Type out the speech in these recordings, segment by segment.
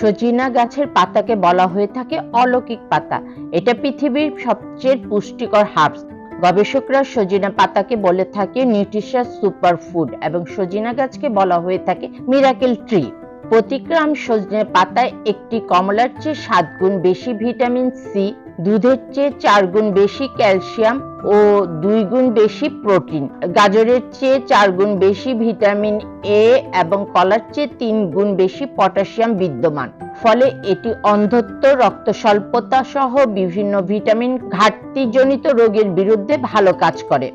সজিনা গাছের পাতাকে বলা হয়ে থাকে অলৌকিক পাতা। এটা পৃথিবীর সবচেয়ে পুষ্টিকর হার্বস। গবেষকরা সজিনা পাতাকে বলে থাকে নিউট্রিশাস সুপারফুড এবং সজিনা গাছকে বলা হয়ে থাকে মিরাকেল ট্রি। প্রতি গ্রাম সজনে পাতায় একটি কমলার চেয়ে সাত গুণ বেশি ভিটামিন সি দুধের চেয়ে চার গুণ বেশি ক্যালসিয়াম ও দুই গুণ বেশি প্রোটিন, গাজরের চেয়ে চার গুণ বেশি ভিটামিন এ এবং কলার চেয়ে তিন গুণ বেশি পটাশিয়াম বিদ্যমান। ফলে এটি অন্ধত্ব রক্ত স্বল্পতা সহ বিভিন্ন ভিটামিন ঘাটতিজনিত রোগের বিরুদ্ধে ভালো কাজ করে।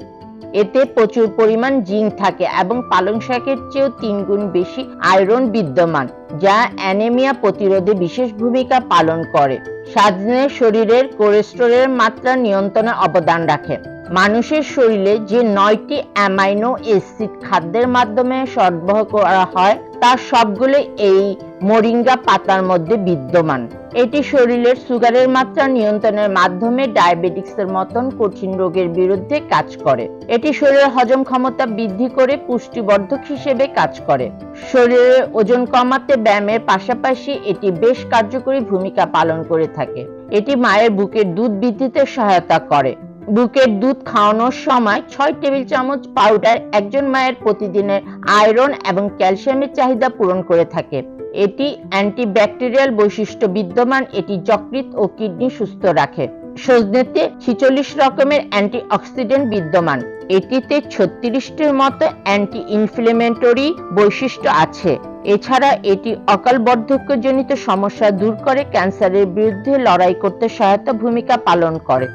এতে প্রচুর পরিমাণ জিঙ্ক থাকে এবং পালং শাকের চেয়েও তিন গুণ বেশি আয়রন বিদ্যমান, যা অ্যানেমিয়া প্রতিরোধে বিশেষ ভূমিকা পালন করে। সাজনে শরীরের কোলেস্টেরলের মাত্রা নিয়ন্ত্রণে অবদান রাখে। মানুষের শরীরে যে নয়টি অ্যামাইনো অ্যাসিড খাদ্যের মাধ্যমে সরবরাহ করা হয় তার সবগুলো এই মোরিঙ্গা পাতার মধ্যে বিদ্যমান। এটি শরীরের সুগারের মাত্রা নিয়ন্ত্রণের মাধ্যমে ডায়াবেটিক্সের মতন কঠিন রোগের বিরুদ্ধে কাজ করে। এটি শরীরের হজম ক্ষমতা বৃদ্ধি করে পুষ্টিবর্ধক হিসেবে কাজ করে। শরীরের ওজন কমাতে ব্যায়ামের পাশাপাশি এটি বেশ কার্যকরী ভূমিকা পালন করে থাকে। এটি মায়ের বুকের দুধ বৃদ্ধিতে সহায়তা করে। বুকের দুধ খাওয়ানোর সময় ছয় টেবিল চামচ পাউডার একজন মায়ের প্রতিদিনের আয়রন এবং ক্যালসিয়ামের চাহিদা পূরণ করে থাকে। এটি অ্যান্টিব্যাকটেরিয়াল বৈশিষ্ট্য বিদ্যমান, এটি যকৃৎ ও কিডনি সুস্থ রাখে। সজনেতে ছিচল্লিশ রকমের অ্যান্টিঅক্সিডেন্ট বিদ্যমান। এটিতে ছত্রিশটির মতো অ্যান্টি ইনফ্লেমেটরি বৈশিষ্ট্য আছে। এছাড়া এটি অকাল বার্ধক্যজনিত সমস্যা দূর করে, ক্যান্সারের বিরুদ্ধে লড়াই করতে সহায়তা ভূমিকা পালন করে।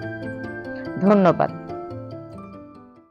ধন্যবাদ।